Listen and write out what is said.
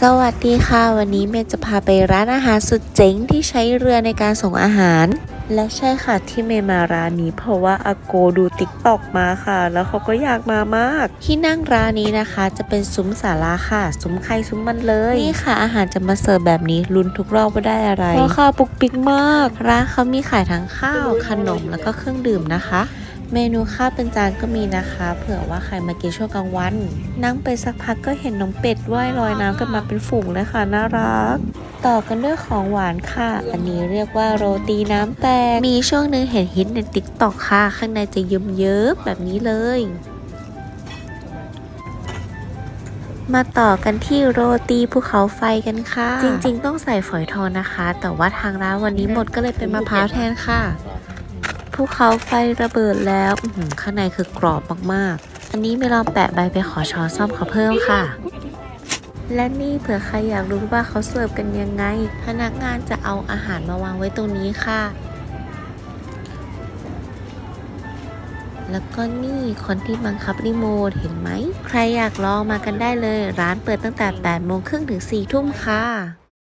สวัสดีค่ะ วันนี้เมย์จะพาไปร้านอาหารสุดเจ๋งที่ใช้เรือในการส่งอาหาร และใช่ค่ะที่เมย์มาร้านนี้เพราะว่าอาโกดูติ๊กตอกมาค่ะ แล้วเขาก็อยากมามาก ที่นั่งร้านนี้นะคะ จะเป็นซุ้มสาลาค่ะ ซุ้มใครซุ้มมันเลย นี่ค่ะ อาหารจะมาเสิร์ฟแบบนี้ลุ้นทุกรอบว่าได้อะไรราคาปุกปิกมาก ร้านเขามีขายทั้งข้าวขนมแล้วก็เครื่องดื่มนะคะ เมนูข้าวเป็นจานก็มีนะคะ เผื่อว่าใครมากินช่วงกลางวัน นั่งไปสักพักก็เห็นน้องเป็ดว่ายลอยน้ำกันมาเป็นฝูงเลยค่ะน่ารัก ต่อกันด้วยของหวานค่ะ อันนี้เรียกว่าโรตีน้ำแตก มีช่วงหนึ่งเห็นฮิตในติ๊กต็อกค่ะ ข้างในจะเยิ้มๆแบบนี้เลยมาต่อกันที่โรตีภูเขาไฟกันค่ะ จริงๆ ต้องใส่ฝอยทองนะคะ แต่ว่าทางร้านวันนี้หมดก็เลยเป็นมะพร้าวแทนค่ะ ภูเขาไฟระเบิดแล้วอื้อหือข้างในคือกรอบมากๆ อันนี้ไม่ลองแปะใบไปขอช้อนซ่อมเขาเพิ่มค่ะ และนี่เผื่อใครอยากรู้ว่าเขาเสิร์ฟกันยังไง พนักงานจะเอาอาหารมาวางไว้ตรงนี้ค่ะ แล้วก็นี่คนที่บังคับรีโมทเห็นไหม ใครอยากลองมากันได้เลย ร้านเปิดตั้งแต่8โมงครึ่งถึง4ทุ่มค่ะ